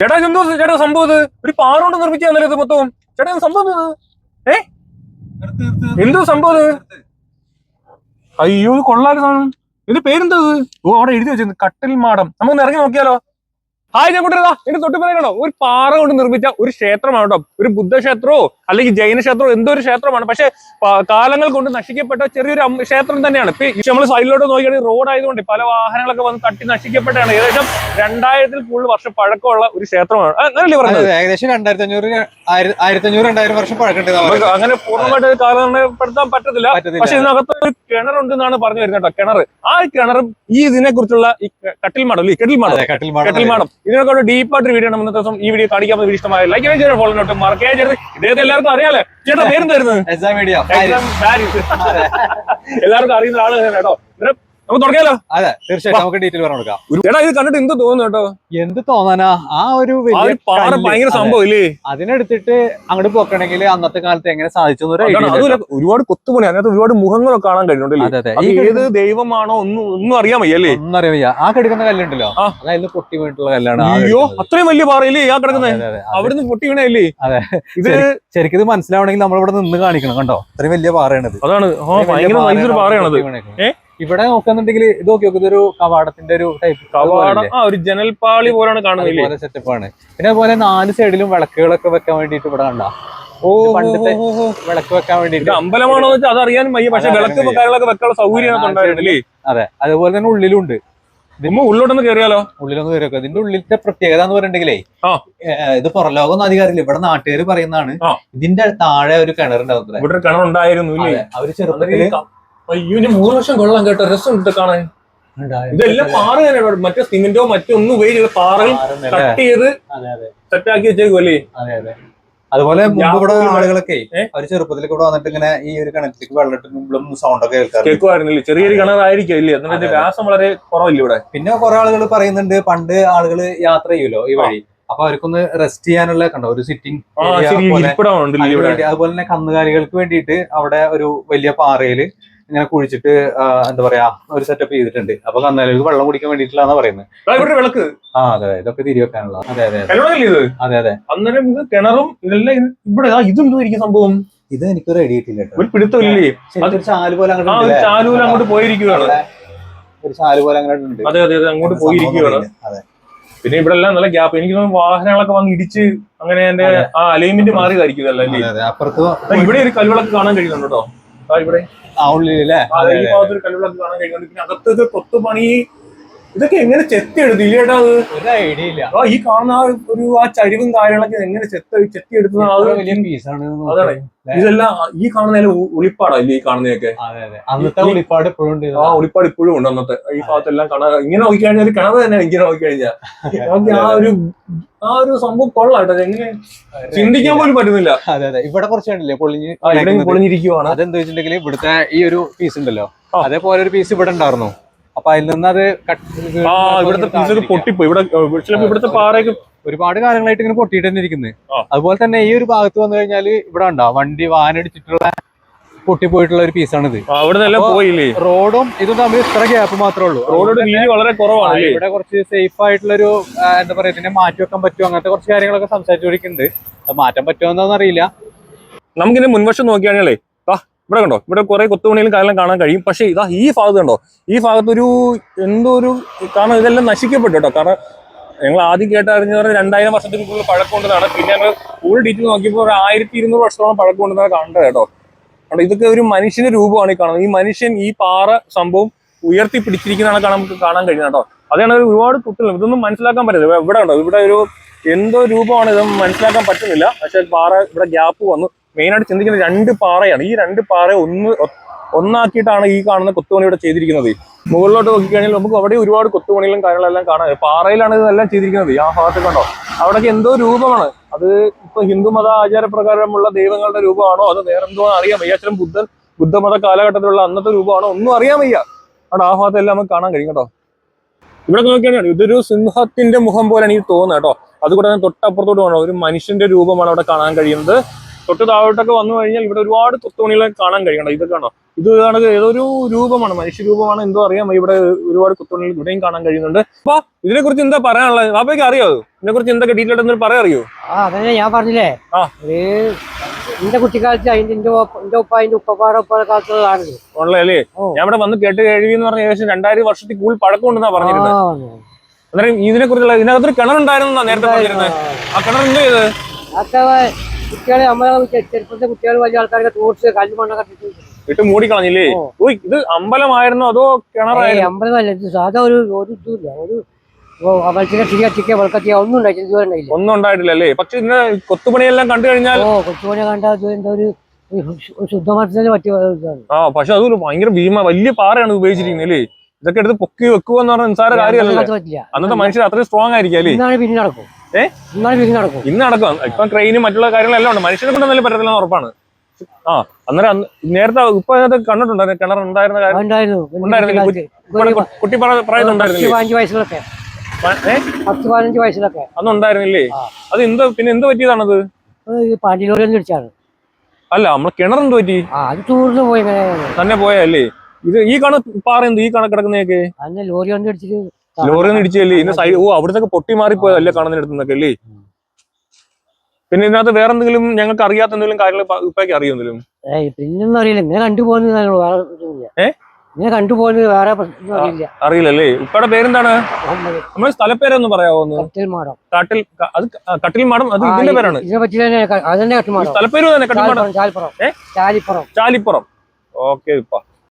ചേട്ടാ എന്തോ ചേട്ടാ സംഭവം ഇത്? ഒരു പാറ കൊണ്ട് നിർമ്മിച്ചാന്നല്ലോ ഇത് മൊത്തവും ചേട്ടാ സംഭവം ഏ? എന്തോ സംഭവം അയ്യോ കൊള്ളാൽ സാധനം. ഇതിന്റെ പേരെന്താ ഓ അവിടെ എഴുതി വെച്ചിരുന്നു. കട്ടിൽ മാടം. നമുക്ക് ഇറങ്ങി നോക്കിയാലോ? ഹായ് ഞാൻ കൂട്ടരുതാ എന്റെ തൊട്ട് പറയണോ ഒരു പാറ കൊണ്ട് നിർമ്മിച്ച ഒരു ക്ഷേത്രമാണ് കേട്ടോ. ഒരു ബുദ്ധക്ഷേത്രമോ അല്ലെങ്കിൽ ജൈന ക്ഷേത്രമോ എന്തോ ഒരു ക്ഷേത്രമാണ്. പക്ഷെ കാലങ്ങൾ കൊണ്ട് നശിക്കപ്പെട്ട ചെറിയൊരു ക്ഷേത്രം തന്നെയാണ്. ഇപ്പൊ നമ്മൾ സൈഡിലോട്ട് നോക്കിയാണെങ്കിൽ റോഡ് ആയതുകൊണ്ട് പല വാഹനങ്ങളൊക്കെ വന്ന് തട്ടി നശിക്കപ്പെട്ടാണ് ഏകദേശം രണ്ടായിരത്തിൽ കൂടുതൽ വർഷം പഴക്കമുള്ള ഒരു ക്ഷേത്രമാണ്. അങ്ങനല്ലേ പറഞ്ഞത്? ഏകദേശം രണ്ടായിരത്തി അഞ്ഞൂറ് ആയിരത്തി അഞ്ഞൂറ് രണ്ടായിരം വർഷം പഴക്കണ്ട് നമുക്ക് അങ്ങനെ പൂർണമായിട്ട് കാലപ്പെടുത്താൻ പറ്റത്തില്ല. പക്ഷെ ഇതിനകത്ത് ഒരു കിണറുണ്ട് എന്നാണ് പറഞ്ഞു വരുന്നത് കേട്ടോ കിണർ. ആ കിണറും ഈ ഇതിനെ കുറിച്ചുള്ള ഈ കട്ടിൽ മാടം അല്ലേ കെട്ടിൽ മാടം കെട്ടിൽ മാടം മാടം ഒരു ഡീപ്പായിട്ട് വീഡിയോ ആണ് ഇന്നത്തെ ദിവസം ഈ വീഡിയോ കാണിക്കാൻ വീഡിയോ ഇഷ്ടമായ ലൈക്ക് ചെയ്ത് ഫോളോ നോട്ട് മറക്കാൻ ചെയ്ത് ഇദ്ദേഹത്തെ എല്ലാവർക്കും അറിയാലേ? ചേട്ടാ പേരും തരുന്നത് എല്ലാവർക്കും അറിയുന്ന ആൾ കേട്ടോ. നമുക്ക് തുടങ്ങിയാലോ? അതെ നമുക്ക് ഡീറ്റെയിൽ പറഞ്ഞു കൊടുക്കാം എടാ ഇത് കണ്ടിട്ട് എന്ത് തോന്നുന്നു കേട്ടോ? എന്ത് തോന്നാനാ? ആ ഒരു പാറ ഭയങ്കര സംഭവം ഇല്ലേ? അതിനെടുത്തിട്ട് അങ്ങോട്ട് പോക്കണെങ്കിൽ അന്നത്തെ കാലത്ത് എങ്ങനെ സാധിച്ചു. ഒരുപാട് കൊത്തുപണി അതിനകത്ത് ഒരുപാട് മുഖങ്ങളൊക്കെ കാണാൻ കഴിയുന്നുണ്ടല്ലേ ഈ ഏത് ദൈവമാണോ ഒന്നും ഒന്നും അറിയാൻ വയ്യ അല്ലേ? ഒന്നും അറിയാൻ വയ്യ. ആ കിടക്കുന്ന കല്ലുണ്ടല്ലോ. അതായത് പൊട്ടി വീണിട്ടുള്ള കല്ലാണ് അയ്യോ. അത്രയും വലിയ പാറയില്ലേ ആ കിടക്കുന്നത് അതെ. അവിടുന്ന് പൊട്ടി വീണല്ലേ അതെ. ഇത് ശരിക്കും ഇത് മനസ്സിലാവണമെങ്കിൽ നമ്മൾ ഇവിടെ നിന്ന് കാണിക്കണം കണ്ടോ അത്രയും വലിയ പാറയാണ് അതാണ് ഭയങ്കര പാറയാണത്? ഇവിടെ നോക്കുന്നുണ്ടെങ്കിൽ ഇത് നോക്കി നോക്കി ഇതൊരു കവാടത്തിന്റെ ഒരു ടൈപ്പ് കവാടം ആ ഒരു ജനൽപാളി പോലാണ് കാണുന്നത് സെറ്റപ്പാണ് പിന്നെ അതുപോലെ നാല് സൈഡിലും വിളക്കുകളൊക്കെ വെക്കാൻ വേണ്ടിട്ട് ഇവിടെ കണ്ട. ഓ ഇത് പണ്ടത്തെ-. വിളക്ക് വെക്കാൻ ഇത് വേണ്ടിട്ട് അമ്പലമാണോ അത് വെച്ചാൽ അതറിയാൻ വയ്യ പക്ഷെ വിളക്ക്. കാര്യങ്ങളൊക്കെ വെക്കാനുള്ള സൗകര്യം അതെ, ഉണ്ടായിരുന്നില്ലേ അതെ. അതുപോലെ തന്നെ ഉള്ളിലുണ്ട്. ഉണ്ട് ഉള്ളിലോട്ടൊന്ന് കയറിയാലോ ഉള്ളിലൊന്ന് കയറിയോ ഇതിന്റെ ഉള്ളിലത്തെ പ്രത്യേകത എന്ന് പറഞ്ഞിട്ടുണ്ടെങ്കിലേ ആ. പുറലോകം ഇത് പുറലോകമൊന്നും അധികാരമില്ല. ഇവിടെ നാട്ടുകാർ പറയുന്നതാണ് ഇതിന്റെ താഴെ ഒരു കിണറുണ്ടാവും ഇവിടെ കിണറുണ്ടായിരുന്നു അവർ ചെറുപ്പത്തിൽ അയ്യോ മൂന്ന് വർഷം കൊള്ളാം കേട്ടോ. രസം ഇട്ട് കാണാൻ. ഇതെല്ലാം പാറ തന്നെയാണ് മറ്റേ സിമെന്റോ മറ്റൊന്നും ഉപയോഗിച്ച് പാറകൾ പാറന്നല്ലേ? കട്ട് ചെയ്ത് സെറ്റാക്കി വെച്ചേക്കുമല്ലേ അതെ അതെ. അതുപോലെ മുമ്പ് ഇവിടെ ആളുകളൊക്കെ അവർ അവർ ചെറുപ്പത്തിലേക്ക് ഇവിടെ വന്നിട്ട് ഇങ്ങനെ ഈ ഒരു കിണറ്റിലേക്ക് വെള്ളം മുമ്പും സൗണ്ട് ഒക്കെ കേൾക്കുമായിരുന്നില്ലേ? ചെറിയൊരു കിണറായിരിക്കും ഇല്ലേ എന്നിട്ട്. വ്യാസം വളരെ കുറവില്ല ഇവിടെ? പിന്നെ കുറെ ആളുകൾ പറയുന്നുണ്ട് പണ്ട് ആളുകൾ യാത്ര ചെയ്യുമല്ലോ ഈ വഴി? അപ്പൊ അവർക്കൊന്ന് റെസ്റ്റ് ചെയ്യാനുള്ള കണ്ടോ ഒരു സിറ്റിംഗ് അതുപോലെ തന്നെ കന്നുകാലികൾക്ക് വേണ്ടിയിട്ട് അവിടെ ഒരു വലിയ പാറയിൽ ഇങ്ങനെ കുഴിച്ചിട്ട് എന്താ പറയാ ഒരു സെറ്റപ്പ് ചെയ്തിട്ടുണ്ട്. അപ്പൊ കന്നുകാലികൾക്ക് വെള്ളം കുടിക്കാൻ വേണ്ടിയിട്ടുള്ളതാ പറയുന്നത്. വിളക്ക്. ആ അതെ ഇതൊക്കെ തിരി വെക്കാനുള്ള. അതെ അതെ അതെ. അതെ അന്നേരം ഇത് കിണറും ഇതെല്ലാം ഇവിടെ ഇതെന്തോ ഇരിക്കും സംഭവം? ഇത് എനിക്ക് ഐഡിയ കിട്ടില്ല കേട്ടോ. ഒരു പിടുത്തമില്ലേ? ഒരു ചാൽ പോലെ അങ്ങോട്ട്? ചാലൂര് അങ്ങോട്ട് പോയിരിക്കുകയാണ്. ഒരു ചാൽ പോലെ അങ്ങോട്ട് അതെ അതെ അതെ അങ്ങോട്ട് പോയിരിക്കുകയാണ്. അതെ. പിന്നെ ഇവിടെ എല്ലാം നല്ല ഗ്യാപ്പ്. എനിക്ക് തോന്നുന്നു വാഹനങ്ങളൊക്കെ വന്ന് ഇടിച്ച് അങ്ങനെ എന്റെ ആ അലൈൻമെന്റ് മാറിയതായിരിക്കും ഇതല്ല അപ്പുറത്ത് ഇവിടെ ഒരു കല്ലുകളൊക്കെ കാണാൻ കഴിയുന്നുണ്ടോ? ആ, ഇവിടെ. ആ ഉള്ളിലല്ലേ ഈ ഭാഗത്ത് ഒരു കല്ലുകളൊക്കെ കാണാൻ കഴിയുന്നുണ്ട് പിന്നെ അകത്തത് കൊത്തുപണി ഇതൊക്കെ എങ്ങനെ ചെത്തിയെടുത്തു? ഇല്ലേട്ടാ അത്? ഒരു ഐഡിയ ഇല്ല. ആ ഈ കാണുന്ന ആ ഒരു ആ ചരിവും കാര്യങ്ങളൊക്കെ എങ്ങനെ ചെത്ത ചെത്തിയെടുത്തത് അത് എത്ര വലിയ പീസാണ് അതാണ്. ഇതെല്ലാം ഈ കാണുന്ന ഉളിപ്പാടാ ഇല്ലേ ഈ കാണുന്നതൊക്കെ? അതെ അതെ. അന്നത്തെ ഉളിപ്പാട് ഇപ്പോഴും ഉണ്ട് ആ ഉളിപ്പാട് ഇപ്പോഴും ഉണ്ട് അന്നത്തെ. ഈ ഭാഗത്തെല്ലാം കാണാൻ ഇങ്ങനെ നോക്കിക്കഴിഞ്ഞാൽ ഒരു കിണർ തന്നെ ഇങ്ങനെ നോക്കിക്കഴിഞ്ഞാൽ നമുക്ക് ആ ഒരു ആ ഒരു സംഭവം കൊള്ളാട്ടോ എങ്ങനെ ചിന്തിക്കാൻ പോലും പറ്റുന്നില്ല. അതെ അതെ. ഇവിടെ കുറച്ച് കണ്ടില്ലേ? പൊളിഞ്ഞ് ആ, ഇവിടെ പൊളിഞ്ഞിരിക്കുവാണ്. അതെന്താ വെച്ചിട്ടുണ്ടെങ്കിൽ ഇവിടുത്തെ ഈ ഒരു പീസ് ഉണ്ടല്ലോ. അതേപോലെ ഒരു പീസ് ഇവിടെ ഉണ്ടായിരുന്നു. അപ്പൊ അതിൽ നിന്ന് അത് ആ ഇവിടുത്തെ പീസൊക്കെ പൊട്ടിപ്പോയി. ഇവിടെ ചിലപ്പോ ഇവിടുത്തെ പാറയൊക്കെ ഒരുപാട് കാലങ്ങളായിട്ട് ഇങ്ങനെ പൊട്ടിയിട്ട് തന്നെ ഇരിക്കുന്നത് അതുപോലെ തന്നെ ഈ ഒരു ഭാഗത്ത് വന്നു കഴിഞ്ഞാൽ ഇവിടെ ഉണ്ടോ വണ്ടി വാനടിച്ചിട്ടുള്ള പൊട്ടിപ്പോയിട്ടുള്ള ഒരു പീസാണിത്. പോയില്ലേ? റോഡും ഇതും തമ്മിൽ ഇത്ര ഗ്യാപ്പ് മാത്രമേ ഉള്ളൂ റോഡോട് വീതി വളരെ കുറവാണ് ഇവിടെ കുറച്ച് സേഫ് ആയിട്ടുള്ള ഒരു എന്താ പറയാ ഇതിനെ മാറ്റി വെക്കാൻ പറ്റുമോ? അങ്ങനത്തെ കുറച്ച് കാര്യങ്ങളൊക്കെ സംസാരിച്ചു കൊടുക്കുന്നുണ്ട് മാറ്റാൻ പറ്റുമോ എന്നൊന്നും അറിയില്ല. നമുക്കിന്റെ മുൻവശം നോക്കിയാണല്ലേ ഇവിടെ കണ്ടോ? ഇവിടെ കുറെ കൊത്തുപണിയിലും കാലം കാണാൻ കഴിയും. പക്ഷേ ഇതാ ഈ ഭാഗത്ത് കണ്ടോ? ഈ ഭാഗത്തൊരു എന്തോ ഒരു കാരണം ഇതെല്ലാം നശിക്കപ്പെട്ടു കേട്ടോ. കാരണം ഞങ്ങൾ ആദ്യം കേട്ടറിഞ്ഞ രണ്ടായിരം വർഷത്തിന് കൂടുതൽ പഴക്കമുണ്ടെന്നാണ് പിന്നെ ഞങ്ങൾ ഫുൾ ഡീറ്റെയിൽ നോക്കിയപ്പോൾ ഒരു ആയിരത്തി ഇരുന്നൂറ് വർഷത്തോളം പഴക്കമുണ്ടെന്നാണ് കണ്ടത് കേട്ടോ. കാരണം ഇതൊക്കെ ഒരു മനുഷ്യന്റെ രൂപമാണ് ഈ കാണുന്നത്. ഈ മനുഷ്യൻ ഈ പാറ സംഭവം ഉയർത്തി പിടിച്ചിരിക്കുന്നതാണ് നമുക്ക് കാണാൻ കഴിയുന്നത് കേട്ടോ. അതാണ് ഒരു ഒരുപാട് കുട്ടികൾ. ഇതൊന്നും മനസ്സിലാക്കാൻ പറ്റില്ല. ഇവിടെ ഉണ്ടോ ഇവിടെ ഒരു എന്തോ രൂപമാണ് ഇതൊന്നും മനസ്സിലാക്കാൻ പറ്റുന്നില്ല. പക്ഷെ പാറ ഇവിടെ ഗ്യാപ്പ് വന്നു. മെയിനായിട്ട് ചിന്തിക്കുന്ന രണ്ട് പാറയാണ്. ഈ രണ്ട് പാറ ഒന്ന് ഒന്നാക്കിയിട്ടാണ് ഈ കാണുന്ന കൊത്തുപണി ഇവിടെ ചെയ്തിരിക്കുന്നത്. മുകളിലോട്ട് നോക്കിക്കഴിഞ്ഞാൽ നമുക്ക് അവിടെ ഒരുപാട് കൊത്തുപണികളും കാര്യങ്ങളെല്ലാം കാണാം. പാറയിലാണ് ഇതെല്ലാം ചെയ്തിരിക്കുന്നത്. ആ ഭാഗത്ത് കണ്ടോ? അവിടേക്ക് എന്തോ രൂപമാണ്. അത് ഇപ്പൊ ഹിന്ദുമത ആചാരപ്രകാരമുള്ള ദൈവങ്ങളുടെ രൂപമാണോ? അത് വേറെ എന്തോ അറിയാൻ വയ്യ. അച്ഛനും ബുദ്ധൻ ബുദ്ധമത കാലഘട്ടത്തിലുള്ള അന്നത്തെ രൂപമാണോ? ഒന്നും അറിയാൻ വയ്യ. അവിടെ ആ ഭാഗത്തെല്ലാം നമുക്ക് കാണാൻ കഴിയും കേട്ടോ. ഇവിടെ നോക്കിയാണ് ഇതൊരു സിംഹത്തിന്റെ മുഖം പോലെ എനിക്ക് തോന്നുന്നത് കേട്ടോ. അതുകൂടെ തന്നെ തൊട്ടപ്പുറത്തോട്ട് വേണം ഒരു മനുഷ്യന്റെ രൂപമാണ് അവിടെ കാണാൻ കഴിയുന്നത്. തൊട്ട് താഴോട്ടൊക്കെ വന്നു കഴിഞ്ഞാൽ ഇവിടെ ഒരുപാട് കൊത്തുപണികളെ കാണാൻ കഴിയണം. ഇത് കാണോ ഇത് കാണുക ഏതൊരു രൂപമാണ്? മനുഷ്യരൂപമാണ് എന്തോ അറിയാം. ഇവിടെ ഒരുപാട് കൊത്തുപണികൾ ഇവിടെയും കാണാൻ കഴിയുന്നുണ്ട്. അപ്പൊ ഇതിനെ കുറിച്ച് എന്താ പറയാനുള്ളത്? ബാബയ്ക്ക് അറിയോ ഇതിനെ കുറിച്ച് എന്തൊക്കെ ഡീറ്റെയിൽ ആയിട്ട് എന്തെങ്കിലും പറയാൻ അറിയോ? ആ അതന്നെ ഞാൻ പറഞ്ഞില്ലേ? ആ. എന്റെ കുട്ടിക്കാലത്ത് അതിന്റെ എന്റെ എന്റെ ഉപ്പ അതിന്റെ കാലത്തുള്ളതാണിത് അല്ലേ? ഞാൻ ഇവിടെ വന്ന് കേട്ട് കഴിവി എന്ന് പറഞ്ഞ ഏകദേശം രണ്ടായിരം വർഷത്തിൽ കൂടുതൽ പഴക്കമുണ്ടെന്നാ ഉണ്ടെന്നാ പറഞ്ഞിരുന്നത്. അന്നേരം ഇതിനെ കുറിച്ചുള്ള ഇതിനകത്തൊരു കിണറുണ്ടായിരുന്നു നേരത്തെ പറഞ്ഞിരുന്നത്. ആ കിണർ എന്ത് ചെയ്ത് കുട്ടികളെ നമ്മളെ ചെറുപ്പത്തെ കുട്ടികൾ വലിയ ആൾക്കാരൊക്കെ ടൂറിസ്റ്റ് കല്ല് മണ്ണൊക്കെ ഇട്ടിട്ട് ഇട്ട് മൂടിക്കളഞ്ഞില്ലേ ഓയ് ഇത് അമ്പലമായിരുന്നു അതോ കിണറായിരുന്നു? അമ്പലമല്ല ഇത് സാധാ ഒരു ഒരു ഇതുമില്ല. ഒരു ചിക്ക വെളുക്കത്തിയ ഒന്നും ഇതുവരെ ഉണ്ടായില്ല ഒന്നും ഉണ്ടായിട്ടില്ല അല്ലേ? പക്ഷെ ഇതിന്റെ കൊത്തുപണിയെല്ലാം കണ്ടു കഴിഞ്ഞാൽ ഓ കണ്ട ഒരു പറ്റിയ ഇതാണ്. ആ പക്ഷെ അതൊരു ഭയങ്കര ഭീമ വലിയ പാറയാണ് ഉപയോഗിച്ചിരിക്കുന്നത് അല്ലേ? ഇതൊക്കെ എടുത്ത് പൊക്കി വെക്കുക എന്ന് പറഞ്ഞാൽ നിസ്സാര കാര്യമല്ലേ അത് പറ്റില്ല. അന്നത്തെ മനുഷ്യർ അത്രയും സ്ട്രോങ് ആയിരിക്കും അല്ലേ? പിന്നെ നടക്കും. ഏ? ഇന്നാണ് പിന്നെ നടക്കും? ഇന്ന് നടക്കും. ഇപ്പൊ ട്രെയിനും മറ്റുള്ള കാര്യങ്ങളെല്ലാം ഉണ്ട്. മനുഷ്യനെ കൊണ്ട് നല്ല പറ്റത്തില്ല ഉറപ്പാണ്. ആ അന്നേരം നേരത്തെ ഇപ്പൊ അതിനകത്ത് കണ്ടിട്ടുണ്ടായിരുന്നു കിണർ ഉണ്ടായിരുന്ന കാര്യം. കുട്ടി പറ- പ്രായത്തിൽ പത്ത് ഉണ്ടായിരുന്നില്ലേ? പതിനഞ്ച് വയസ്സിലൊക്കെ. പത്ത് പതിനഞ്ച് വയസ്സിലൊക്കെ. അന്ന് ഉണ്ടായിരുന്നില്ലേ? അത് എന്ത് പിന്നെ എന്ത് പറ്റിയതാണത്? അത് ഈ പാണ്ടിലോറി ഇടിച്ചാണ്. അല്ല നമ്മളെ കിണർ എന്ത് പറ്റി? അത് ടൂറിന് പോയി തന്നെ പോയല്ലേ ഇത് ഈ കണ പാറ എന്ത് ഈ കണ കിടക്കുന്നതൊക്കെ? അന്ന് ലോറി ഒന്ന് ഇടിച്ചിട്ട് ലോറി ഒന്നും ഇടിച്ചല്ലേ ഇന്ന് സൈഡ് ഓ അവിടുത്തെ പൊട്ടി മാറിപ്പോയതല്ലേ കാണുന്നിടത്തുനിന്നൊക്കെ അല്ലേ? പിന്നെ ഇതിനകത്ത് വേറെ എന്തെങ്കിലും ഞങ്ങൾക്ക് അറിയാത്ത എന്തെങ്കിലും കാര്യങ്ങൾ ഇപ്പൊക്കെ അറിയോ എന്തെങ്കിലും? ഏയ് പിന്നൊന്നും അറിയില്ല. ഇങ്ങനെ വേറെ? ഇങ്ങനെ കണ്ടുപോകുന്നത് അറിയില്ലല്ലേ? ഉപ്പയുടെ പേരെന്താണ്? നമ്മുടെ സ്ഥലപ്പേരൊന്ന് പറയാമോ ഒന്ന് കട്ടിൽ അത് കട്ടിൽമാടം അത് ഇതിന്റെ പേരാണ്. സ്ഥലപ്പേര് തന്നെ കട്ടിൽ ചാലിപ്പുറം ചാലിപ്പുറം. ഓക്കെ ഇപ്പ